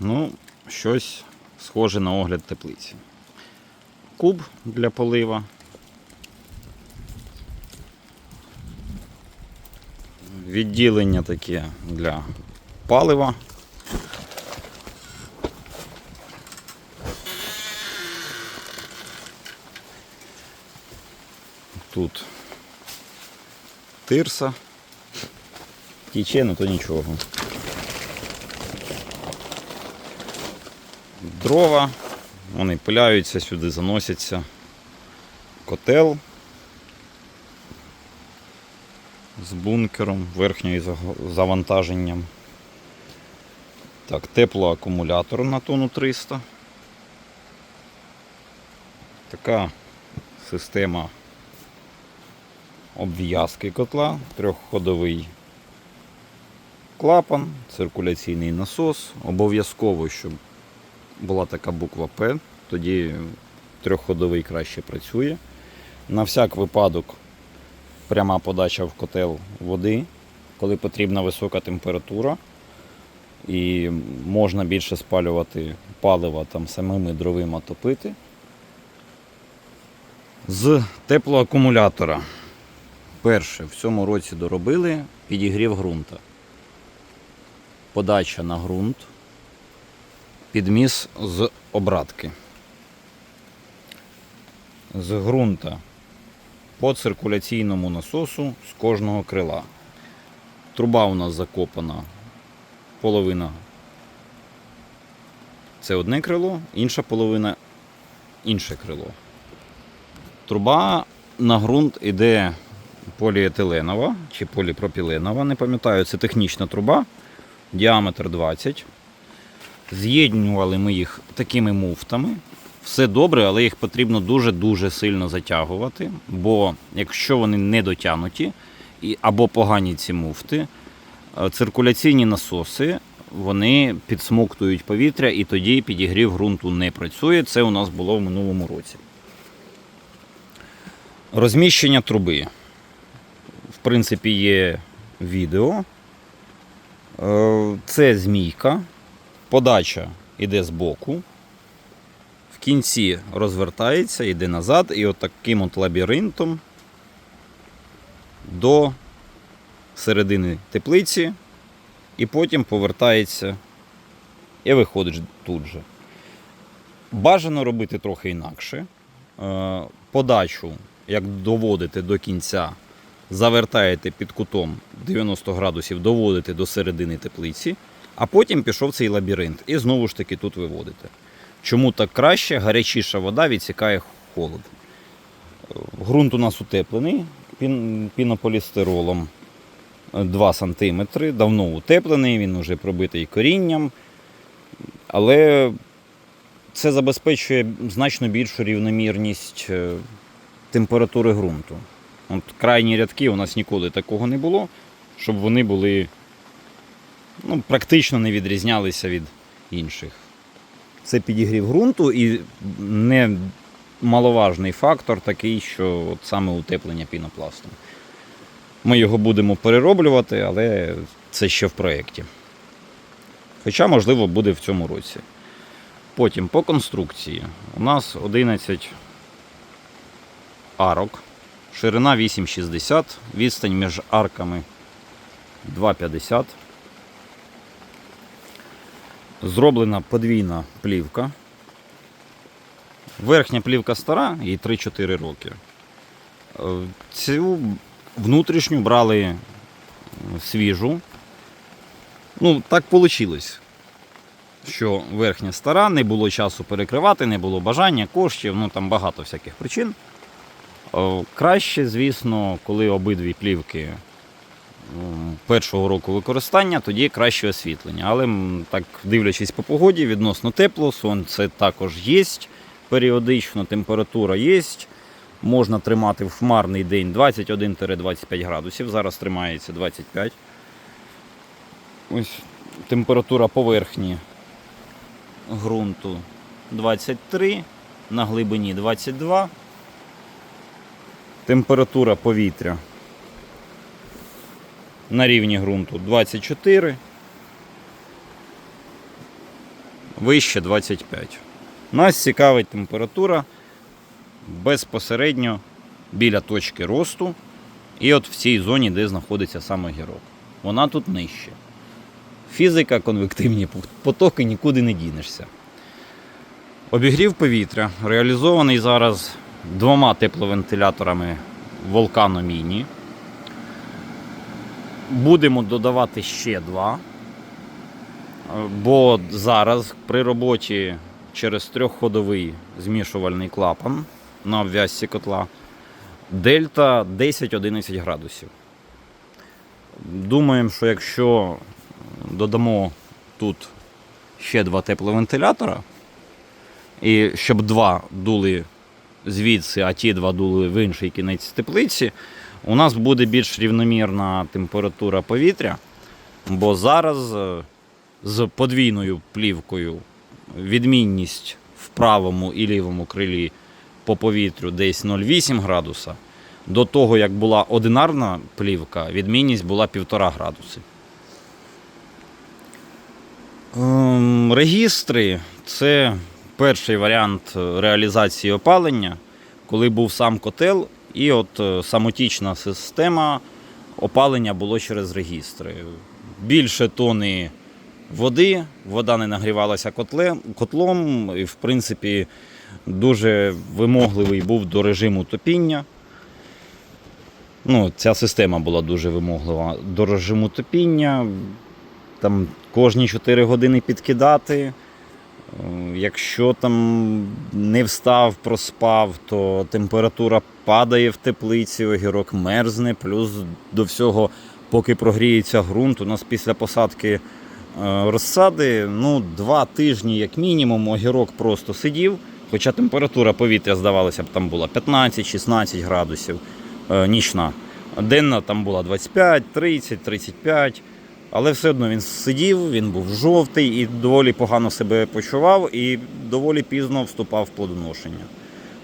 Ну, щось схоже на огляд теплиці. Куб для полива. Відділення таке для палива. Тут тирса. Тіче, ну то нічого. Дрова, вони пиляються, сюди заносяться. Котел з бункером, верхньою завантаженням. Так, теплоакумулятор на тонну 300. Така система обв'язки котла, трьохходовий клапан, циркуляційний насос. Обов'язково, щоб була така буква П, тоді трьохходовий краще працює. На всяк випадок пряма подача в котел води, коли потрібна висока температура. І можна більше спалювати палива там самими дровима топити. З теплоакумулятора. Перше, в цьому році доробили підігрів ґрунта. Подача на ґрунт, підміс з обратки. З ґрунта по циркуляційному насосу з кожного крила. Труба у нас закопана половина. Це одне крило, інша половина інше крило. Труба на ґрунт іде поліетиленова чи поліпропіленова, не пам'ятаю, це технічна труба, діаметр 20. З'єднували ми їх такими муфтами. Все добре, але їх потрібно дуже-дуже сильно затягувати, бо якщо вони не дотягнуті або погані ці муфти, е, циркуляційні насоси вони підсмоктують повітря і тоді підігрів ґрунту не працює. Це у нас було в минулому році. Розміщення труби. В принципі, є відео. Е, Це змійка. Подача йде збоку. В кінці розвертається, йде назад, і от таким от лабіринтом до середини теплиці, і потім повертається і виходить тут же. Бажано робити трохи інакше. Е, Подачу, як доводите до кінця, завертаєте під кутом 90 градусів, доводите до середини теплиці, а потім пішов цей лабіринт. І знову ж таки тут виводите. Чому так краще? Гарячіша вода відсікає холод. Ґрунт у нас утеплений пінополістиролом 2 см. Давно утеплений, він вже пробитий корінням. Але це забезпечує значно більшу рівномірність е, температури ґрунту. От крайні рядки у нас ніколи такого не було, щоб вони були ну, практично не відрізнялися від інших. Це підігрів ґрунту і не маловажний фактор такий, що от саме утеплення пінопластом. Ми його будемо перероблювати, але це ще в проєкті. Хоча, можливо, буде в цьому році. Потім по конструкції. У нас 11 арок, ширина 8,60, відстань між арками 2,50. Зроблена подвійна плівка. Верхня плівка стара, їй 3-4 роки. Е, Цю внутрішню брали е, свіжу. Ну, так вийшло. Що верхня стара, не було часу перекривати, не було бажання, коштів, ну там багато всяких причин. Е, Краще, звісно, коли обидві плівки першого року використання, тоді краще освітлення. Але так дивлячись по погоді, відносно тепло, сонце також є періодично, температура є. Можна тримати в хмарний день 21-25 градусів. Зараз тримається 25. Ось температура поверхні ґрунту 23, на глибині 22. Температура повітря на рівні ґрунту 24. вище 25. Нас цікавить температура безпосередньо біля точки росту і от в цій зоні, де знаходиться сам огірок. Вона тут нижче. Фізика, конвективні потоки нікуди не дінешся. Обігрів повітря реалізований зараз двома тепловентиляторами Volcano Mini. Будемо додавати ще два. Е, Бо зараз при роботі через трьохходовий змішувальний клапан на обв'язці котла дельта 10-11 градусів. Думаємо, що якщо додамо тут ще два тепловентилятора, і щоб два дули звідси, а ті два дули в інший кінець теплиці, у нас буде більш рівномірна температура повітря, бо зараз е, з подвійною плівкою відмінність в правому і лівому крилі по повітрю десь 0,8 градуса. До того, як була одинарна плівка, відмінність була 1,5 градуси. Ем, Регістри це перший варіант е, реалізації опалення, коли був сам котел, і от е, самотічна система опалення було через регістри. Більше тони води, вода не нагрівалася котлом, і в принципі дуже вимогливий був до режиму топіння. Ну, ця система була дуже вимоглива до режиму топіння. Там кожні 4 години підкидати. Якщо там не встав, проспав, то температура падає в теплиці, огірок мерзне, плюс до всього, поки прогріється ґрунт, у нас після посадки е, розсади, ну, два тижні, як мінімум, огірок просто сидів, хоча температура повітря, здавалося б, там була 15-16 градусів е, нічна. Денна там була 25, 30, 35. Але все одно він сидів, він був жовтий і доволі погано себе почував, і доволі пізно вступав в плодоношення.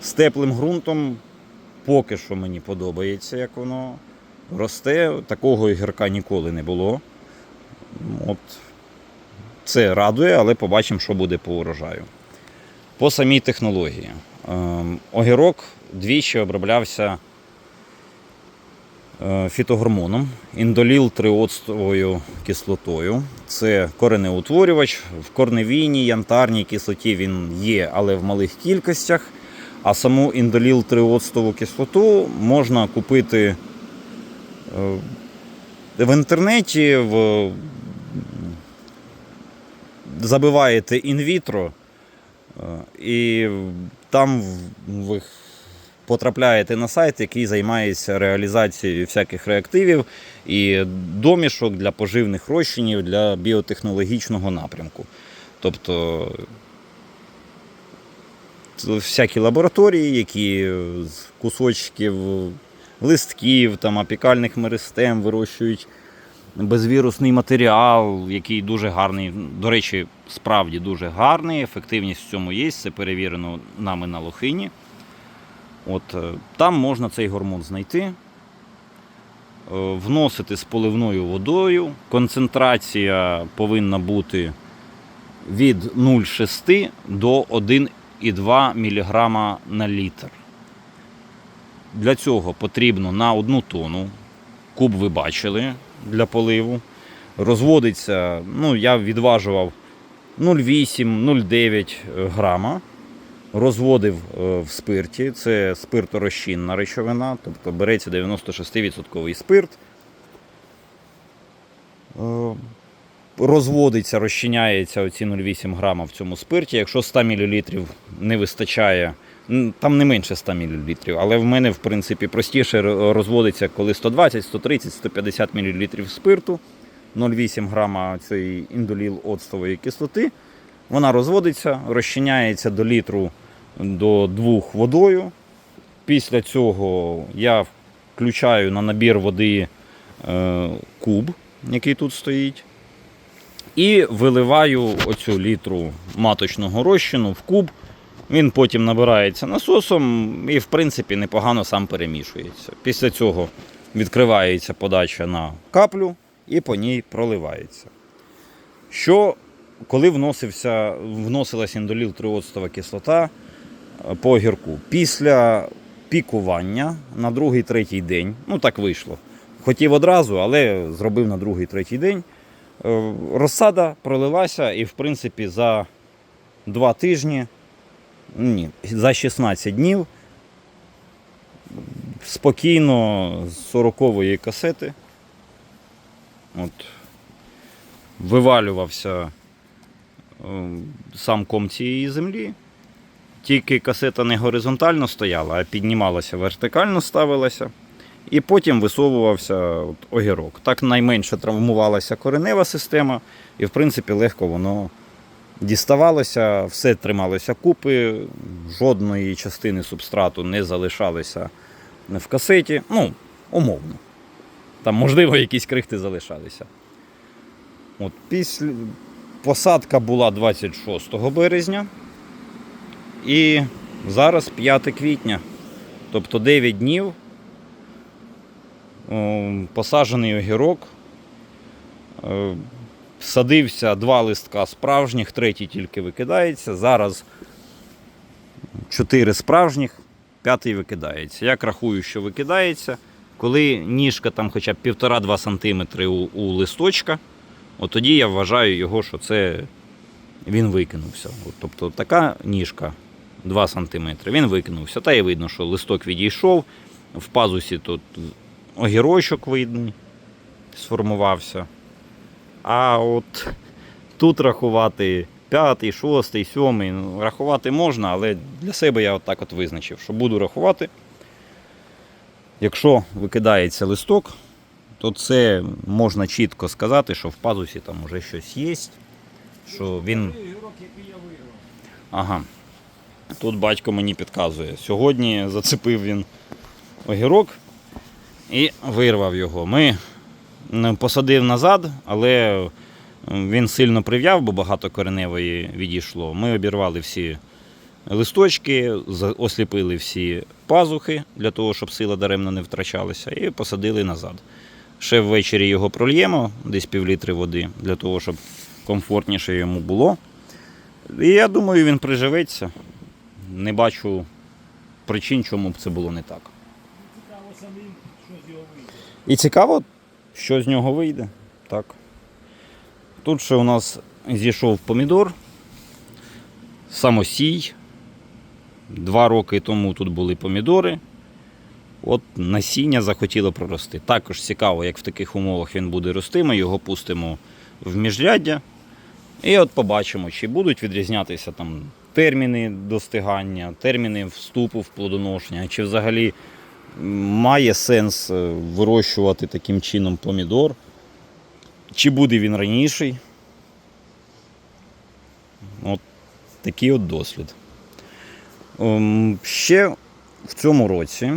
З теплим ґрунтом поки що мені подобається, як воно росте. Такого ігорка ніколи не було. От. Це радує, але побачимо, що буде по урожаю. По самій технології. Ем, Огірок двічі оброблявся фітогормоном, індоліл триоцтовою кислотою. Це коренеутворювач. В корневійній, янтарній кислоті він є, але в малих кількостях. А саму індоліл триоцтову кислоту можна купити е, в інтернеті, в... забиваєте інвітро, е, і там ви потрапляєте на сайт, який займається реалізацією всяких реактивів і домішок для поживних розчинів для біотехнологічного напрямку. Тобто всякі лабораторії, які з кусочків листків, там, апікальних меристем вирощують безвірусний матеріал, який дуже гарний. До речі, справді дуже гарний. Ефективність в цьому є. Це перевірено нами на лохині. От, е, там можна цей гормон знайти, е, вносити з поливною водою. Концентрація повинна бути від 0,6 до 1,2 мг на літр. Для цього потрібно на одну тону, куб ви бачили для поливу. Розводиться, ну, я відважував 0,8-0,9 грама. Розводив е, в спирті. Це спирторозчинна речовина, тобто береться 96% спирт. Е, Розводиться, розчиняється оці 0,8 грама в цьому спирті. Якщо 100 мл не вистачає, там не менше 100 мл, але в мене, в принципі, простіше розводиться, коли 120, 130, 150 мл спирту, 0,8 грама цієї індоліл оцтової кислоти. Вона розводиться, розчиняється до літру до двох водою. Після цього я включаю на набір води е, куб, який тут стоїть. І виливаю оцю літру маточного розчину в куб. Він потім набирається насосом і, в принципі, непогано сам перемішується. Після цього відкривається подача на каплю і по ній проливається. Що коли вносився, вносилась індоліл триоцтова кислота по огірку. Після пікування на другий-третій день, ну так вийшло. Хотів одразу, але зробив на другий-третій день. Е, Розсада пролилася і, в принципі, за два тижні, ні, за 16 днів спокійно з 40-ї касети от, вивалювався е, сам ком цієї землі. Тільки касета не горизонтально стояла, а піднімалася вертикально ставилася. І потім висовувався от, огірок. Так найменше травмувалася коренева система, і в принципі легко воно діставалося, все трималося купи, жодної частини субстрату не залишалося в касеті. Ну, умовно. Там, можливо, якісь крихти залишалися. От після... Посадка була 26 березня. І зараз 5 квітня. Тобто 9 днів. Посаджений огірок. Е, Садився два листка справжніх, третій тільки викидається. Зараз 4 справжніх, п'ятий викидається. Як рахую, що викидається, коли ніжка там хоча б 1,5-2 см у, у листочка, от тоді я вважаю його, що це він викинувся. От, тобто така ніжка 2 см, він викинувся. Та й видно, що листок відійшов, в пазусі тут огірочок видний, сформувався. А от тут рахувати п'ятий, шостий, сьомий, ну, рахувати можна, але для себе я от так от визначив, що буду рахувати. Якщо викидається листок, то це можна чітко сказати, що в пазусі там вже щось є. Що він. Ага. Тут батько мені підказує. Сьогодні зацепив він огірок і вирвав його. Ми посадив назад, але він сильно прив'яв, бо багато кореневої відійшло. Ми обірвали всі листочки, осліпили всі пазухи для того, щоб сила даремно не втрачалася, і посадили назад. Ще ввечері його прольємо, десь півлітри води, для того, щоб комфортніше йому було. І я думаю, він приживеться. Не бачу причин, чому б це було не так. Цікаво самим, що з його вийде. І цікаво, що з нього вийде. Так. Тут ще у нас зійшов помідор. Самосій. Два роки тому тут були помідори. От насіння захотіло прорости. Також цікаво, як в таких умовах він буде рости. Ми його пустимо в міжряддя. І от побачимо, чи будуть відрізнятися там терміни достигання, терміни вступу в плодоношення, чи взагалі має сенс е, вирощувати таким чином помідор. Чи буде він раніший? От такий от дослід. Ем, Ще в цьому році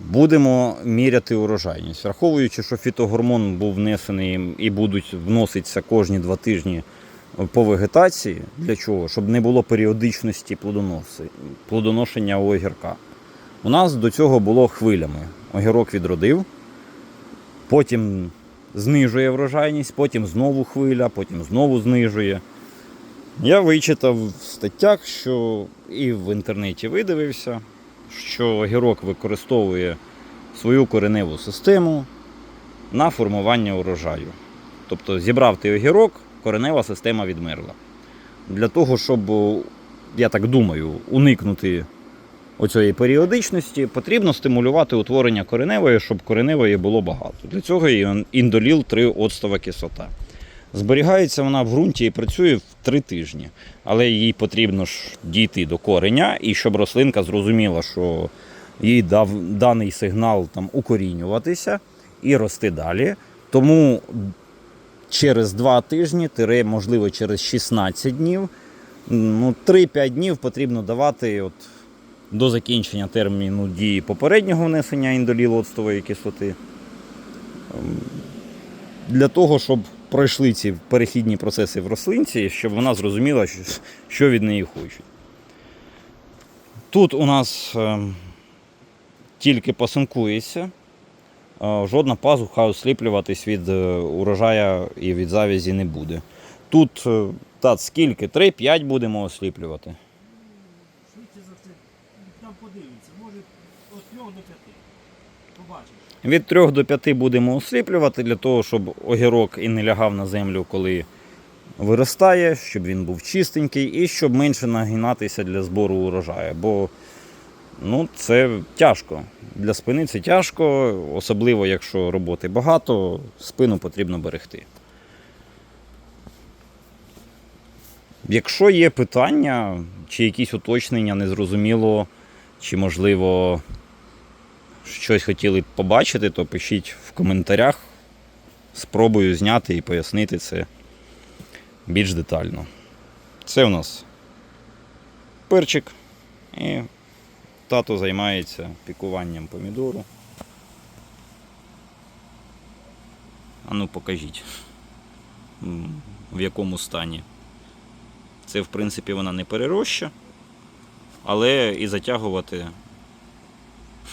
будемо міряти урожайність. Враховуючи, що фітогормон був внесений і будуть вноситися кожні два тижні по вегетації. Для чого? Щоб не було періодичності плодоношення огірка. У нас до цього було хвилями. Огірок відродив, потім знижує врожайність, потім знову хвиля, потім знову знижує. Я вичитав в статтях, що і в інтернеті видивився, що огірок використовує свою кореневу систему на формування урожаю. Тобто зібрав ти огірок, коренева система відмерла. Для того, щоб, я так думаю, уникнути оцієї періодичності, потрібно стимулювати утворення кореневої, щоб кореневої було багато. Для цього є індоліл 3 оцтова кислота. Зберігається вона в ґрунті і працює в 3 тижні, але їй потрібно ж дійти до кореня, і щоб рослинка зрозуміла, що їй дав даний сигнал там укорінюватися і рости далі. Тому через 2 тижні, тире, можливо, через 16 днів, ну, 3-5 днів потрібно давати от, до закінчення терміну дії попереднього внесення індолілу оцтової кислоти. Ем, Для того, щоб пройшли ці перехідні процеси в рослинці, щоб вона зрозуміла, що- від неї хочуть. Тут у нас ем, тільки пасинкується, жодна пазуха осліплюватись від е, урожая і від завязі не буде. Тут е, та, скільки? 3-5 будемо осліплювати. Швидше за це, там подивиться, може від 3 до 5. Побачиш. Від 3 до 5 будемо осліплювати для того, щоб огірок і не лягав на землю, коли виростає, щоб він був чистенький і щоб менше нагинатися для збору урожаю. Бо ну, це тяжко. Для спини це тяжко, особливо якщо роботи багато, спину потрібно берегти. Якщо є питання чи якісь уточнення, незрозуміло, чи можливо щось хотіли б побачити, то пишіть в коментарях. Спробую зняти і пояснити це більш детально. Це у нас перчик. І тато займається пікуванням помідору. А ну покажіть, в якому стані. Це, в принципі, вона не перероща, але і затягувати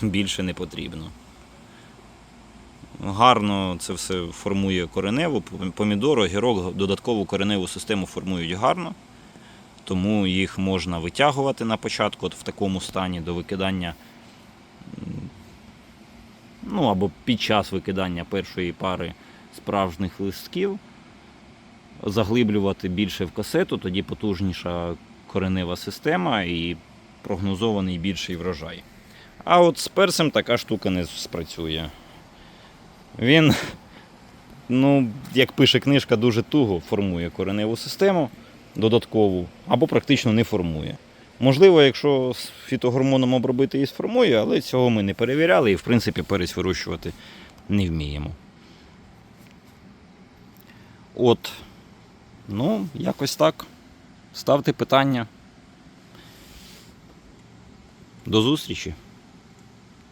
більше не потрібно. Гарно це все формує кореневу, помідор, огірок, додаткову кореневу систему формують гарно, тому їх можна витягувати на початку, от в такому стані до викидання, ну або під час викидання першої пари справжніх листків, заглиблювати більше в касету, тоді потужніша коренева система і прогнозований більший врожай. А от з персем така штука не спрацює. Він, ну, як пише книжка, дуже туго формує кореневу систему додаткову, або практично не формує. Можливо, якщо з фітогормоном обробити і сформує, але цього ми не перевіряли і, в принципі, перець вирощувати не вміємо. От, ну, якось так. Ставте питання. До зустрічі!